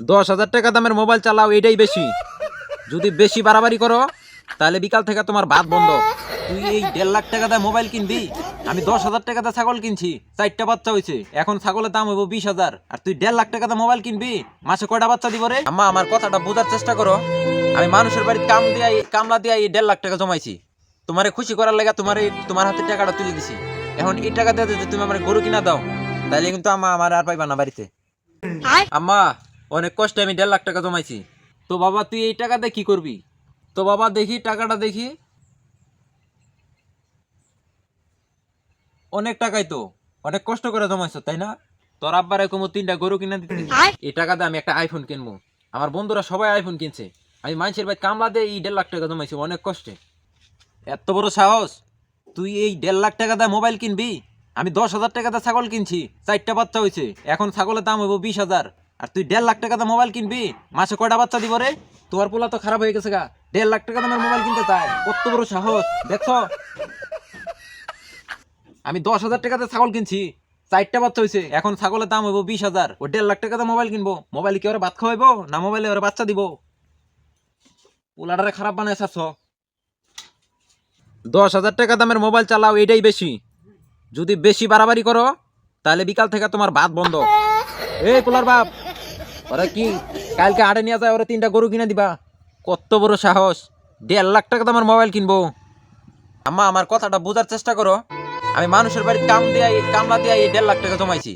দশ হাজার টাকা দামের মোবাইল চালাও এটাই বেশি। যদি বেশি বাড়াবাড়ি করো তাহলে বিকাল থেকে তোমার ভাত বন্ধ। তুই এই দেড় লাখ টাকা দিয়ে মোবাইল কিনবি আমি দশ হাজার টাকা দিয়ে ছাগল কিনছি চারটা বাচ্চা হয়েছে এখন ছাগলের দাম হইব বিশ হাজার। আর তুই দেড় লাখ টাকা দিয়ে মোবাইল কিনবি মাসে কয়টা বাচ্চা দিব রে? আম্মা আমার কথাটা বোঝার চেষ্টা করো। আমি মানুষের বাড়িতে কাম দিয়ে কামলা দিয়ে এই দেড় লাখ টাকা জমাইছি। তোমারে খুশি করার লেগে তোমার এই তোমার হাতে টাকাটা তুলে দিছি। এখন এই টাকা দিয়ে যদি তুমি আমার গরু কিনা দাও তাহলে কিন্তু আম্মা আমার আর পাইবা না বাড়িতে। আম্মা অনেক কষ্টে আমি দেড় লাখ টাকা জমাইছি। তো বাবা তুই এই টাকা দিয়ে কি করবি? তো বাবা দেখি টাকাটা দেখি। অনেক টাকাই তো অনেক কষ্ট করে জমাইছো তাই না? তোর আব্বার এরকম তিনটা গরু কিনে দিতে। এই টাকা দিয়ে আমি একটা আইফোন কিনবো। আমার বন্ধুরা সবাই আইফোন কিনছে। আমি মানুষের ভাই কামলা দিয়ে এই দেড় লাখ টাকা জমাইছি অনেক কষ্টে। এত বড় সাহস? তুই এই দেড় লাখ টাকা দিয়ে মোবাইল কিনবি? আমি দশ হাজার টাকা দিয়ে ছাগল কিনছি চারটা বাচ্চা হয়েছে এখন ছাগলের দাম হইব বিশ হাজার। আর তুই দেড় লাখ টাকা মোবাইল কিনবি? মাসে কয়টা বাচ্চা দিব রে? তোমার পোলা তো খারাপ হয়ে গেছে গা। দেড় লাখ টাকা দামের মোবাইল কিনতে চায়। কত বড় সাহস, দেখছ? আমি দশ হাজার টাকাতে ছাগল কিনছি। চারটা বাচ্চা হয়েছে এখন ছাগলের দাম হইব বিশ হাজার। ও দেড় লাখ টাকাতে মোবাইল কিনবো। মোবাইল কি ওরা ভাত খাওয়াইবো? না মোবাইলে ওরা বাচ্চা দিব? পোলাটারে খারাপ বানায় চাচ্ছ দশ হাজার টাকা দামের মোবাইল চালাও, এটাই বেশি। যদি বেশি বাড়াবাড়ি করো, তাহলে বিকাল থেকে তোমার ভাত বন্ধ। এই পোলার বাপ! ওরা কি? কালকে হাটে নিয়ে যায়, ওরা তিনটা গরু কিনে দিবা। কত বড় সাহস। দেড় লাখ টাকা দামের মোবাইল কিনবো। আম্মা, আমার কথাটা বোঝার চেষ্টা করো। আমি মানুষের বাড়িতে কাম দিয়ে কামলা দিয়ে এই দেড় লাখ টাকা জমাইছি।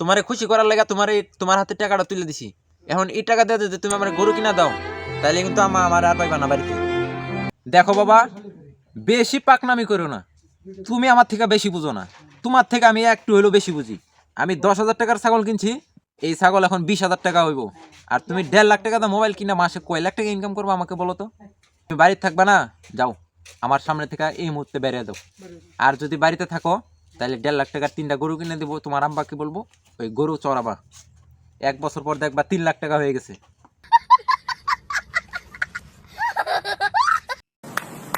তোমারে খুশি করার লেগে তোমার এই তোমার হাতে টাকাটা তুলে দিছি। এখন এই টাকা দিয়ে যদি তুমি আমার গরু কিনা দাও তাহলে কিন্তু আমা আমার আর পাইবা না বাড়িতে। দেখো বাবা, বেশি পাকনামি করো না। তুমি আমার থেকে বেশি বুঝো না। তোমার থেকে আমি একটু হলেও বেশি বুঝি। আমি দশ হাজার টাকার ছাগল কিনছি এই ছাগল এখন বিশ হাজার টাকা হইব। আর তুমি দেড় লাখ টাকা তো মোবাইল কিনা, মাসে কয় লাখ টাকা ইনকাম করব আমাকে বলো তো? তুমি বাড়িতে থাকবে না? যাও, আমার সামনে থেকে এই মুহূর্তে বেরিয়ে দাও আর যদি বাড়িতে থাকো, তাহলে দেড় লাখ টাকার তিনটা গরু কিনে দেবো, তোমার আম্বাকে বলব, ওই গরু চড়াবা। এক বছর পর দেখবা তিন লাখ টাকা হয়ে গেছে।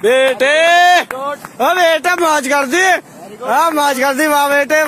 বেটে! বেটা, মাছ কাটছি। হ্যাঁ মাছ কাটছি, মা, বেটে